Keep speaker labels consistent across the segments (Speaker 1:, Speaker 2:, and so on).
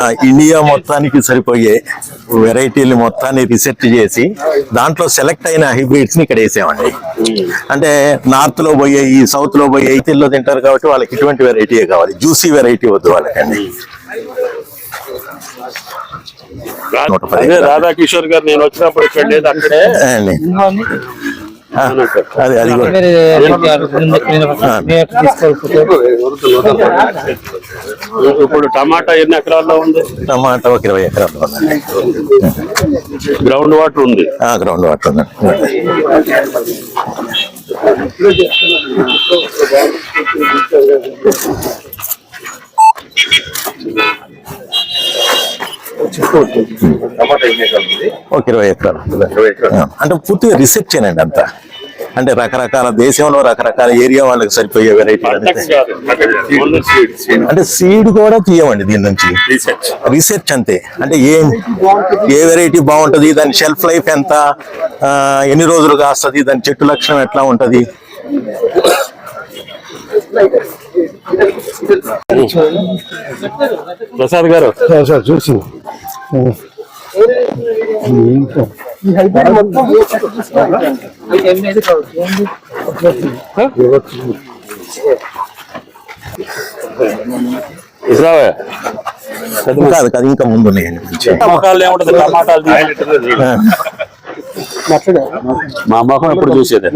Speaker 1: ఆ, ఇండియా మొత్తానికి సరిపోయే వెరైటీలు మొత్తాన్ని రీసెర్చ్ చేసి దాంట్లో సెలెక్ట్ అయిన హైబ్రిడ్స్ని ఇక్కడ వేసామండి. అంటే నార్త్లో పోయే ఈ సౌత్లో పోయే లో తింటారు కాబట్టి వాళ్ళకి ఇటువంటి వెరైటీ కావాలి. జ్యూసీ వెరైటీ వద్దు వాళ్ళకండి.
Speaker 2: రాధాకిషోర్ గారు నేను వచ్చినప్పుడు ఇక్కడ లేదు అక్కడే.
Speaker 1: అది అది
Speaker 2: ఇప్పుడు టమాటా ఎన్ని ఎకరాల్లో ఉంది?
Speaker 1: టమాటా ఒక ఇరవై ఎకరాలు ఉందండి
Speaker 2: గ్రౌండ్ వాటర్ ఉంది.
Speaker 1: గ్రౌండ్ వాటర్ ఒక ఇరవై ఎకరాలు. అంటే పూర్తిగా రీసెర్చ్ అండి అంతా. అంటే రకరకాల దేశంలో రకరకాల ఏరియా వాళ్ళకి సరిపోయే వెరైటీ అంటే సీడ్ కూడా తీయమండి దీని నుంచి.
Speaker 2: రీసెర్చ్
Speaker 1: రీసెర్చ్ అంతే. అంటే ఏం ఏ వెరైటీ బాగుంటది? దాని షెల్ఫ్ లైఫ్ ఎంత? ఎన్ని రోజులు కాస్తుంది? దాని చెట్టు లక్షణం ఎట్లా ఉంటది?
Speaker 2: ప్రసాద్ గారు.
Speaker 3: సార్ చూసి
Speaker 2: ఇస్రావే
Speaker 1: కాదు కాదు ఇంకా ముందు ఉన్నాయండి
Speaker 2: మా మొహం ఎప్పుడు చూసేది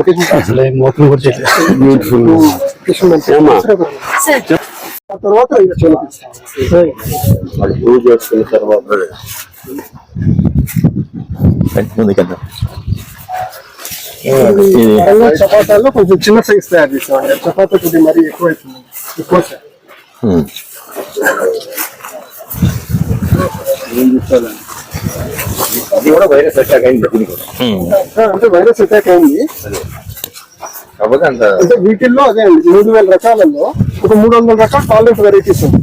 Speaker 3: బ్యూటిఫుల్ తర్వాత
Speaker 2: ప్రూవ్ చేసుకున్న తర్వాత
Speaker 3: చపాతాల్లో కొంచెం చిన్న సైజ్ తయారు చేసామండి చపాతా కొద్దిగా మరీ ఎక్కువ అవుతుంది ఎక్కువ సార్.
Speaker 4: అది కూడా వైరస్ అటాక్ అయింది.
Speaker 3: అంటే వైరస్ అటాక్ అయింది.
Speaker 4: కాకపోతే అంత
Speaker 3: అంటే వీటిల్లో అదే మూడు వేల రకాలలో ఒక మూడు వందల రకాల టాలెంట్ వెరైటీస్ ఉంది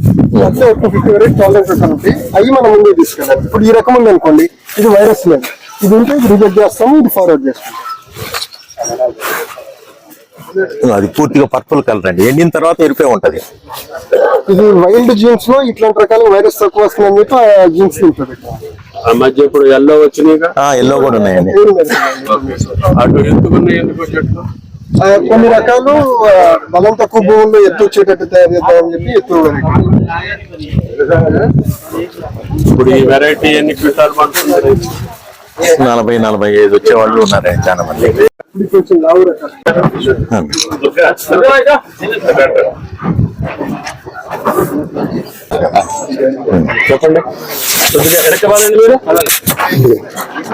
Speaker 3: అంటే ఒక ఫిఫ్టీ వెరైటీ టాలెంట్ రకాలు ఉంటాయి అవి మనం ముందే తీసుకెళ్ళాలి ఇప్పుడు ఈ రకం ఉంది అనుకోండి ఇది వైరస్ లేదు. ఇది ఉంటే ఇది రిజెక్ట్ చేస్తాము ఇది ఫార్వర్డ్ చేస్తాం
Speaker 1: అది పూర్తిగా పర్పుల్ కలర్ అండి. ఎండిన తర్వాత ఎరిపే ఉంటది.
Speaker 3: ఇది వైల్డ్ జీన్స్లో ఇట్లాంటి రకాల వైరస్ తక్కువ వస్తుందని చెప్పి ఆ జీన్స్ ఉంటుంది
Speaker 2: ఆ మధ్య ఇప్పుడు ఎల్లో వచ్చినాయిగా?
Speaker 1: ఆ ఎల్లో కూడా ఉన్నాయండి.
Speaker 2: అటు ఎందుకున్నాయి ఎందుకు చెట్లు?
Speaker 3: కొన్ని రకాలు బలం తక్కువ భూముల్లో ఎత్తు వచ్చేటట్టు తయారు చేద్దామని చెప్పి ఎత్తు
Speaker 2: ఇప్పుడు ఈ వెరైటీ ఎన్ని క్వింటాలు పడుతుంది?
Speaker 1: నలభై నలభై ఐదు వచ్చే వాళ్ళు ఉన్నారండి చాలా మంది.
Speaker 3: కొంచెం లావు రకాలు
Speaker 2: చెప్పండి. కొద్దిగా వెనకబాలండి మీరు.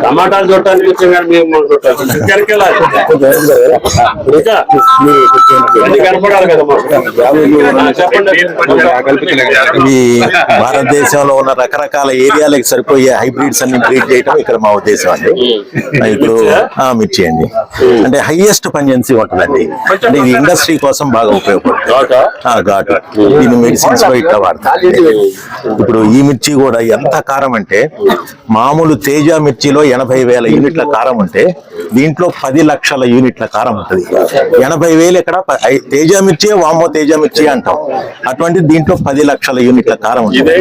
Speaker 2: టమాటాలు చూడటానికి వచ్చాం కానీ మేము చూడటానికి ఇంకా వెనకెళ్ళాలి. ఇంకా? అది కనపడాలి కదా మాకు. ఆ, చెప్పండి.
Speaker 1: ఈ భారతదేశంలో ఉన్న రకరకాల ఏరియాలకు సరిపోయే హైబ్రిడ్స్ అన్ని బ్రీడ్ చేయటం ఇక్కడ మా ఉద్దేశం అండి. ఇప్పుడు మిర్చి? అండి. అంటే హైయెస్ట్ పంజెన్సీ ఉంటుందండి అంటే ఇది ఇండస్ట్రీ కోసం బాగా ఉపయోగపడుతుంది.
Speaker 2: ఘాటా?
Speaker 1: దీన్ని మెడిసిన్స్ ఇట్లా వాడతారు. ఇప్పుడు ఈ మిర్చి కూడా ఎంత కారం అంటే మామూలు తేజ మిర్చిలో ఎనభై వేల యూనిట్ల కారం ఉంటే దీంట్లో పది లక్షల యూనిట్ల కారం ఉంటుంది. ఎనభై వేలు ఇక్కడ తేజ మిర్చి వామో తేజ మిర్చి అంటాం. అటువంటి దీంట్లో పది లక్షల యూనిట్ల కారం ఉంటుంది.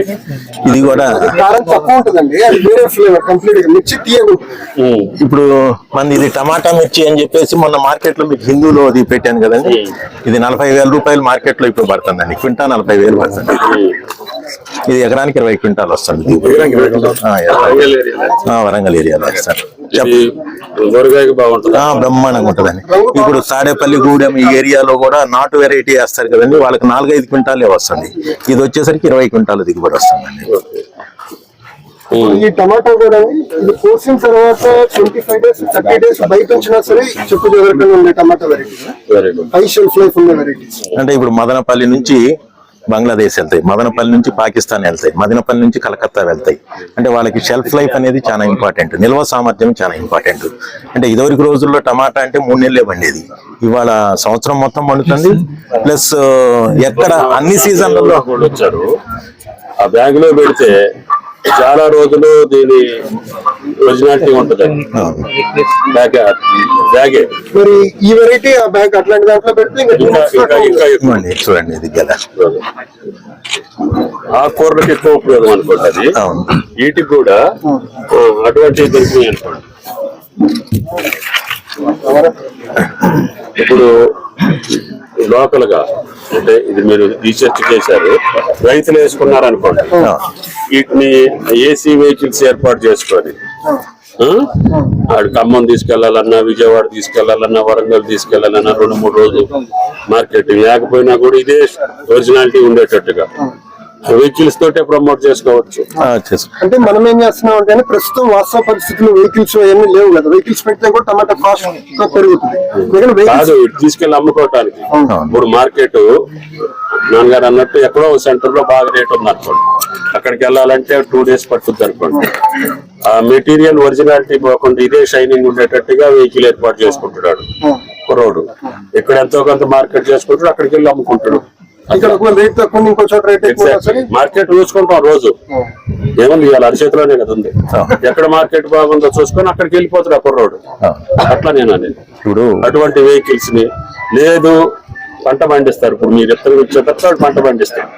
Speaker 1: ఇది? కూడా
Speaker 3: కారం తక్కువ ఉంటుందండి. అది వేరే ఫ్లేవర్ కంప్లీట్గా మిర్చి తీయగా ఉంటుంది.
Speaker 1: ఇప్పుడు మన ఇది టమాటా మిర్చి అని చెప్పేసి మొన్న మార్కెట్లో మీకు హిందూలో అది పెట్టాను కదండి. ఇది నలభై వేల రూపాయలు మార్కెట్లో ఇప్పుడు పడుతుందండి. క్వింటా నలభై వేలు పడుతుంది. ఇది ఎకరానికి ఇరవై క్వింటాలు వస్తుంది. ఆ, ఇరవై. ఆ, వరంగల్ ఏరియాలో ఆ, బ్రహ్మాండంగా ఉంటదండి. ఇప్పుడు తాడేపల్లి గూడెం ఈ ఏరియాలో కూడా నాటు వెరైటీ వేస్తారు కదండి వాళ్ళకి నాలుగైదు క్వింటాలే వస్తుంది. ఇది వచ్చేసరికి ఇరవై క్వింటాలు దిగుబడి వస్తుందండి.
Speaker 3: ఈ టమాటో కూడా ఇది కోసిన తర్వాత twenty five days thirty days బయట వచ్చినా సరే చెప్పు ఉండే tomato variety
Speaker 2: very good
Speaker 3: high shelf life ఉండే వెరైటీస్.
Speaker 1: అంటే ఇప్పుడు మదనపల్లి నుంచి బంగ్లాదేశ్ వెళ్తాయి మదనపల్లి నుంచి పాకిస్తాన్ వెళ్తాయి మదనపల్లి నుంచి కలకత్తా వెళ్తాయి. అంటే వాళ్ళకి షెల్ఫ్ లైఫ్ అనేది చాలా ఇంపార్టెంట్ నిల్వ సామర్థ్యం చాలా ఇంపార్టెంట్ అంటే ఇదివరకు రోజుల్లో టమాటా అంటే మూడు నెలలే పండేది. ఇవాళ సంవత్సరం మొత్తం పండుతుంది. ప్లస్ ఎక్కడ అన్ని సీజన్లలో
Speaker 2: వచ్చారు. ఆ బ్యాగ్లో పెడితే చాలా రోజులు దీని ఒరిజినాలిటీ ఉంటుంది. బ్యాగ్ బ్యాగే
Speaker 3: మరి ఈ వెరైటీ ఆ బ్యాగ్ అట్లాంటి దాంట్లో పెడితే
Speaker 1: చూడండి ఇది గెల
Speaker 2: ఆ కూరలకు ఎక్కువ ఉపయోగం అనుకోండి వీటికి కూడా అటువంటి దొరికినాయి అనుకోండి. ఇప్పుడు లోకల్గా అంటే ఇది మీరు రీసెర్చ్ చేశారు రైతులు వేసుకున్నారు అనుకోండి
Speaker 1: ఆ,
Speaker 2: వీటిని ఏసీ వెహికల్స్ ఏర్పాటు చేసుకొని? ఆడు ఖమ్మం తీసుకెళ్ళాలన్నా విజయవాడ తీసుకెళ్ళాలన్నా వరంగల్ తీసుకెళ్ళాలన్నా రెండు మూడు రోజులు మార్కెట్ లేకపోయినా కూడా ఇదే ఒరిజినాలిటీ ఉండేటట్టుగా. వెహికల్స్ తోటే ప్రమోట్ చేసుకోవచ్చు.
Speaker 3: అంటే మనం ఏం చేస్తున్నాం అంటే ప్రస్తుతం వాస్తవ పరిస్థితుల్లో వెహికల్స్ అవన్నీ లేవు కదా. వెహికల్స్ పెడితే కూడా టమాటా కాస్ట్ పెరుగుతుంది.
Speaker 2: కాదు ఇటు తీసుకెళ్ళి అమ్ముకోవటానికి. ఇప్పుడు మార్కెట్ నాన్నగారు అన్నట్టు ఎక్కడో సెంటర్లో బాగా రేట్ ఉంది అనుకోండి. అక్కడికి వెళ్ళాలంటే టూ డేస్ పట్టుద్ది అనుకోండి. ఆ మెటీరియల్ ఒరిజినాలిటీ పోకుండా ఇదే షైనింగ్ ఉండేటట్టుగా వెహికల్ ఏర్పాటు చేసుకుంటున్నాడు. కుర్రోడు ఇక్కడ ఎంతో కొంత మార్కెట్ చేసుకుంటాడు అక్కడికి వెళ్ళి అమ్ముకుంటాడు
Speaker 3: ఇక్కడ ఒక రేట్ తక్కువ ఉంది, ఇంకో చోట రేట్ ఎక్కువ ఉన్నా సరే
Speaker 2: మార్కెట్ చూసుకుంటాం రోజు. ఏముంది ఇవాళ అరిచేతిలోనే కదా ఉంది. ఎక్కడ మార్కెట్ బాగుందో చూసుకొని అక్కడికి వెళ్ళిపోతాడు ఆ కుర్రోడు.
Speaker 1: ఆ,
Speaker 2: అట్లా నేను అనేది.
Speaker 1: ఇప్పుడు
Speaker 2: అటువంటి వెహికల్స్ని లేదు పంట పండిస్తారు. ఇప్పుడు మీరు ఎత్తలు వచ్చేటప్పుడు పంట పండిస్తారు.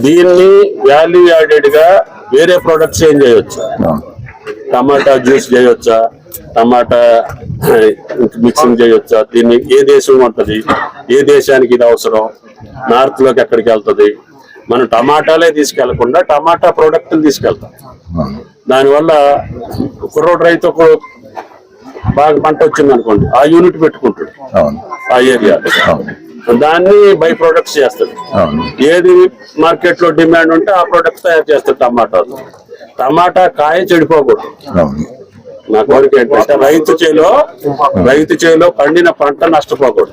Speaker 2: దీన్ని వాల్యూ యాడెడ్గా వేరే ప్రొడక్ట్స్ ఏం చేయొచ్చు? టమాటా జ్యూస్ చేయొచ్చా? టమాటా మిక్సింగ్ చేయొచ్చా? దీన్ని ఏ దేశం ఉంటది ఏ దేశానికి ఇది అవసరం? నార్త్లోకి ఎక్కడికి వెళ్తది? మనం టమాటాలే తీసుకెళ్ళకుండా టమాటా ప్రోడక్ట్ తీసుకెళ్తాం. దానివల్ల కుర్రోడు రైతు ఒక బాగా పంట వచ్చింది అనుకోండి ఆ యూనిట్ పెట్టుకుంటాడు. ఆ ఏరియా. దాన్ని బై ప్రొడక్ట్స్ చేస్తాడు ఏది మార్కెట్లో డిమాండ్ ఉంటే ఆ ప్రొడక్ట్స్ తయారు చేస్తాడు టమాటా టమాటా కాయ చెడిపోకూడదు. నా కోరిక ఏంటంటే రైతు చేలో రైతు చేలో పండిన పంట నష్టపోకూడదు.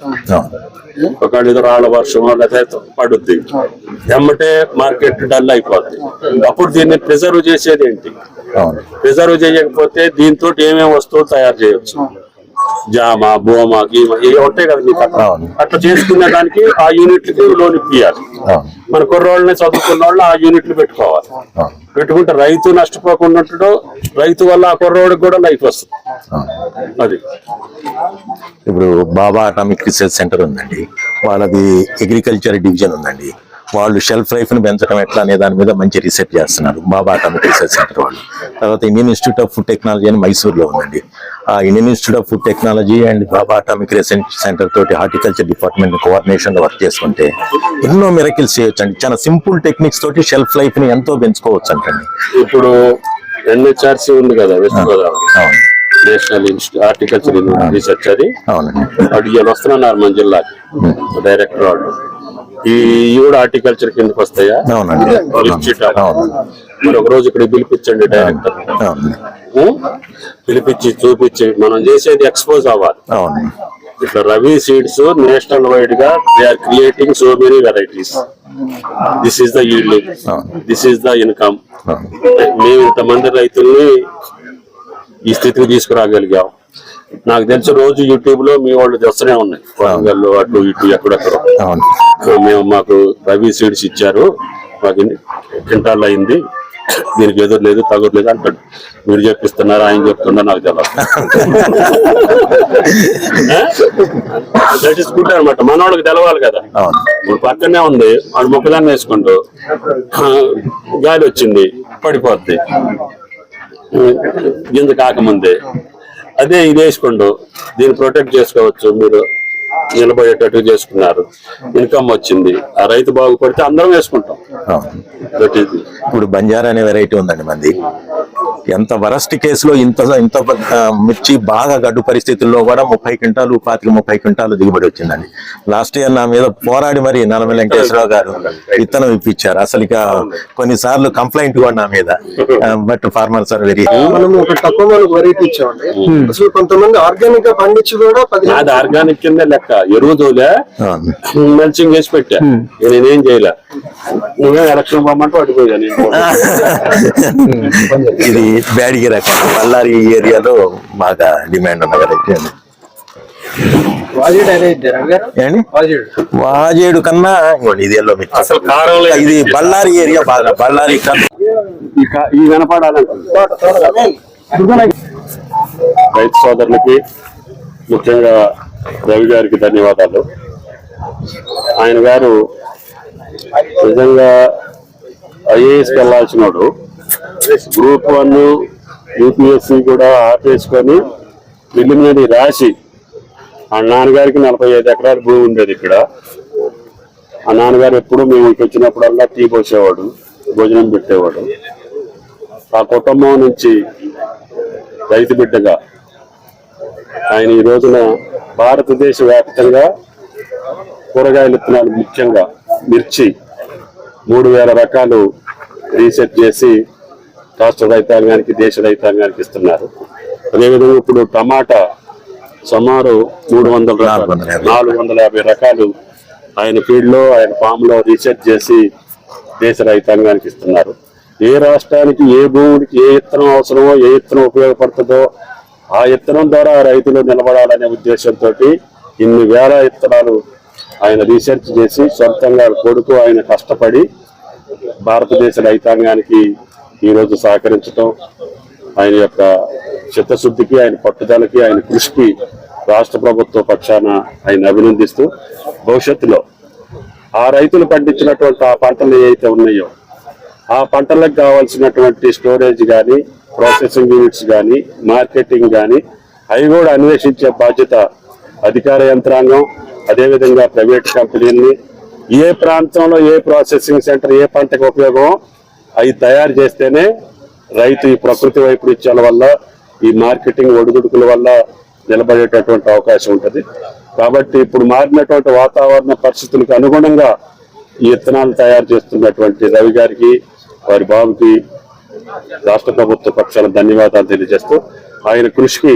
Speaker 2: ఒకవేళ ఏదో రాళ్ళ వర్షం లేకపోతే పడుద్ది. ఎమ్మటే మార్కెట్ డల్ అయిపోద్ది. అప్పుడు దీన్ని ప్రిజర్వ్ చేసేది ఏంటి? ప్రిజర్వ్ చేయకపోతే దీంతో ఏమేమి వస్తువులు తయారు చేయొచ్చు? జామ బోమ గీమ ఇవి ఉంటాయి కదా మీకు అట్లా చేసుకునే దానికి ఆ యూనిట్లకి లోన్ ఇప్పియాలి. మన కుర్రోళ్ళని చదువుకున్న వాళ్ళు ఆ యూనిట్లు పెట్టుకోవాలి. పెట్టుకుంటే రైతు నష్టపోకుండా రైతు వల్ల ఆ కుర్రోడికి కూడా లైఫ్ వస్తుంది. అది.
Speaker 1: ఇప్పుడు బాబా అటామిక్ రీసెర్చ్ సెంటర్ ఉందండి. వాళ్ళది అగ్రికల్చర్ డివిజన్ ఉందండి. వాళ్ళు షెల్ఫ్ లైఫ్ని పెంచడం ఎట్లా అనే దాని మీద మంచి రీసెర్చ్ చేస్తున్నారు. బాబా అటామిక్ రీసెర్చ్ సెంటర్ వాళ్ళు. తర్వాత Indian institute of food technology అని మైసూర్లో ఉందండి. ఆ Indian institute of food technology and Bhabha atomic research centre తోటి హార్టికల్చర్ డిపార్ట్మెంట్ కోఆర్డినేషన్ వర్క్ చేసుకుంటే ఎన్నో మిరకిల్స్ చేయొచ్చు అండి చాలా సింపుల్ టెక్నిక్స్ తోటి షెల్ఫ్ లైఫ్ని ఎంతో పెంచుకోవచ్చు అంటండి
Speaker 2: ఇప్పుడు ఎన్హెచ్ఆర్సీ ఉంది కదా వెస్ట్ గోదావరి.
Speaker 1: అవును.
Speaker 2: నేషనల్ ఇన్స్టిట్యూట్ హార్టికల్చర్ రీసెర్చ్ అది.
Speaker 1: అవునండి.
Speaker 2: వస్తున్నారు మన జిల్లాకి. డైరెక్టర్ వాళ్ళు. ఈ కూడా హార్టికల్చర్ కిందకి వస్తాయా?
Speaker 1: అవునండి.
Speaker 2: మరి ఒక రోజు ఇక్కడ పిలిపించండి డైరెక్టర్? పిలిపించి చూపించి మనం చేసేది ఎక్స్పోజ్ అవ్వాలి. ఇట్లా రవి సీడ్స్ నేషనల్ వైడ్గా they are creating so many varieties. This is the yielding this is the income మేము ఇంతమంది రైతుల్ని ఈ స్థితికి తీసుకురాగలిగాం. నాకు తెలిసి రోజు యూట్యూబ్లో మీ వాళ్ళు తెస్తూనే ఉన్నాయి. అటు ఇటు ఎక్కడెక్కడ. మేము మాకు రవి సీడ్స్ ఇచ్చారు. మాకు క్వింటాల్ అయింది. దీనికి ఎదురు లేదు తగురు లేదు అంటాడు. మీరు చెప్పిస్తున్నారు ఆయన చెప్తున్నారు నాకు తెలియదు గుడ్ అనమాట మనవాళ్ళకి తెలవాలి కదా. ఇప్పుడు పక్కనే ఉంది. వాడు మొక్కదాన్ని వేసుకుంటూ గాలి వచ్చింది పడిపోద్ది. గింజ కాకముందే. అదే ఇది వేసుకోండు దీన్ని ప్రొటెక్ట్ చేసుకోవచ్చు మీరు. నిలబడేటట్టు చేసుకున్నారు. ఇన్కమ్ వచ్చింది. ఆ రైతు బాగుపడితే అందరం వేసుకుంటాం.
Speaker 1: ఇప్పుడు బంజారా అనే వెరైటీ ఉందండి మంది. ఎంత వరస్ట్ కేసులో ఇంత ఇంత మిర్చి బాగా గడ్డు పరిస్థితుల్లో కూడా ముప్పై క్వింటాలు పాతిక ముప్పై క్వింటాలు దిగుబడి వచ్చిందండి. లాస్ట్ ఇయర్ నా మీద పోరాడి మరి నలభై వెంకటేశ్వరరావు గారు విత్తనం ఇప్పించారు. అసలు ఇక కొన్నిసార్లు కంప్లైంట్ కూడా నా మీద బట్ ఫార్మర్స్ ఆర్ వెరీ
Speaker 3: మనం ఒక తక్కువ వెరైటీ ఇచ్చామండి అసలు కొంతమంది ఆర్గానిక్గా పండించి కూడా
Speaker 2: నాది ఆర్గానిక్ కింద లెక్క. ఎరువు తోలే మల్చింగ్ వేసి పెట్టా. నేనేం చేయలే. నువ్వే ఎలక్షన్ పోమంటే పడిపోయా
Speaker 1: ఇది బ్యాడిగి రకం బళ్ళారి ఏరియాలో బాగా డిమాండ్ ఉన్న వెరైటీ అండి వాజేడు కన్నా ఇంకోండి ఇది ఎల్లో. ఇది బళ్ళారి ఏరియా బాగా బళ్ళారి
Speaker 2: ఈ రైతు సోదరులకి ముఖ్యంగా రవి గారికి ధన్యవాదాలు. ఆయన గారు నిజంగా ఐఏఎస్కి వెళ్ళాల్సినోడు గ్రూప్ వన్ యూపీఎస్సి కూడా ఆపేసుకొని ప్రిలిమినరీ రాసి ఆ నాన్నగారికి నలభై ఐదు ఎకరాల భూమి ఉండేది ఇక్కడ. ఆ నాన్నగారు ఎప్పుడు మేము ఇక్కడికి వచ్చినప్పుడల్లా టీ పోసేవాడు భోజనం పెట్టేవాడు. ఆ కుటుంబం నుంచి రైతు బిడ్డగా ఆయన ఈ రోజున భారతదేశ వ్యాప్తంగా కూరగాయల విత్తనాలు ముఖ్యంగా మిర్చి మూడు వేల రకాలు రీసెర్చ్ చేసి రాష్ట్ర రైతాంగానికి దేశ రైతాంగానికి ఇస్తున్నారు అదేవిధంగా ఇప్పుడు టమాటా సుమారు మూడు వందల
Speaker 1: నాలుగు వందల యాభై.
Speaker 2: రకాలు ఆయన ఫీల్డ్లో ఆయన ఫామ్లో రీసెర్చ్ చేసి దేశ రైతాంగానికి ఇస్తున్నారు ఏ రాష్ట్రానికి ఏ భూమికి ఏ ఇత్తనం అవసరమో ఏ ఇత్తనం ఉపయోగపడుతుందో ఆ ఇత్తనం ద్వారా రైతులు నిలబడాలనే ఉద్దేశంతో ఇన్ని వేల ఇత్తనాలు ఆయన రీసెర్చ్ చేసి సొంతంగా కొడుకు ఆయన కష్టపడి భారతదేశ రైతాంగానికి ఈరోజు సహకరించడం ఆయన యొక్క చిత్తశుద్ధికి ఆయన పట్టుదలకి ఆయన కృషికి రాష్ట్ర ప్రభుత్వ పక్షాన ఆయన అభినందిస్తూ భవిష్యత్తులో ఆ రైతులు పండించినటువంటి ఆ పంటలు ఏవైతే ఉన్నాయో ఆ పంటలకు కావాల్సినటువంటి స్టోరేజ్ కానీ ప్రాసెసింగ్ యూనిట్స్ కానీ మార్కెటింగ్ కానీ అవి కూడా అన్వేషించే బాధ్యత అధికార యంత్రాంగం అదేవిధంగా ప్రైవేట్ కంపెనీల్ని ఏ ప్రాంతంలో ఏ ప్రాసెసింగ్ సెంటర్ ఏ పంటకు ఉపయోగం అవి తయారు చేస్తేనే రైతు ఈ ప్రకృతి వైపరీత్యాల వల్ల ఈ మార్కెటింగ్ ఒడిదుడుకుల వల్ల నిలబడేటటువంటి అవకాశం ఉంటుంది. కాబట్టి ఇప్పుడు మారినటువంటి వాతావరణ పరిస్థితులకు అనుగుణంగా ఈ విత్తనాలు తయారు చేస్తున్నటువంటి రవి గారికి వారి బాబుకి రాష్ట్ర ప్రభుత్వ పక్షాల ధన్యవాదాలు తెలియజేస్తూ ఆయన కృషికి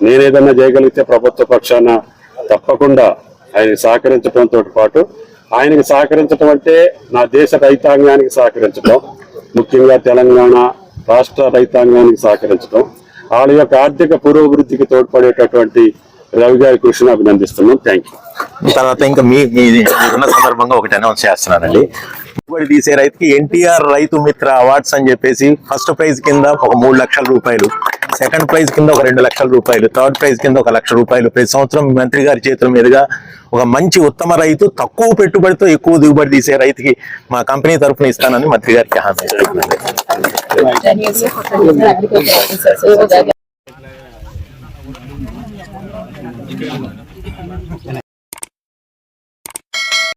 Speaker 2: నేనేదన్నా చేయగలిగితే ప్రభుత్వ పక్షాన తప్పకుండా ఆయన సహకరించడంతో పాటు ఆయనకి సహకరించడం అంటే నా దేశ రైతాంగానికి సహకరించడం ముఖ్యంగా తెలంగాణ రాష్ట్ర రైతాంగానికి సహకరించడం వాళ్ళ యొక్క ఆర్థిక పురోభివృద్ధికి తోడ్పడేటటువంటి రవి గారి కృషిని అభినందిస్తున్నాం. థ్యాంక్ యూ
Speaker 1: తర్వాత ఇంకా మీ మీరున్న సందర్భంగా ఒకటి అనౌన్స్ చేస్తున్నానండి. పెట్టుబడి తీసే రైతుకి ఎన్టీఆర్ రైతు మిత్ర అవార్డ్స్ అని చెప్పేసి ఫస్ట్ ప్రైజ్ కింద ఒక మూడు లక్షల రూపాయలు సెకండ్ ప్రైజ్ కింద ఒక రెండు లక్షల రూపాయలు థర్డ్ ప్రైజ్ కింద ఒక లక్ష రూపాయలు. ప్రతి సంవత్సరం మంత్రి గారి చేతుల మీదుగా ఒక మంచి ఉత్తమ రైతు తక్కువ పెట్టుబడితో ఎక్కువ దిగుబడి తీసే రైతుకి మా కంపెనీ తరఫున ఇస్తానని మంత్రి గారికి హామీ ఇస్తున్నాను.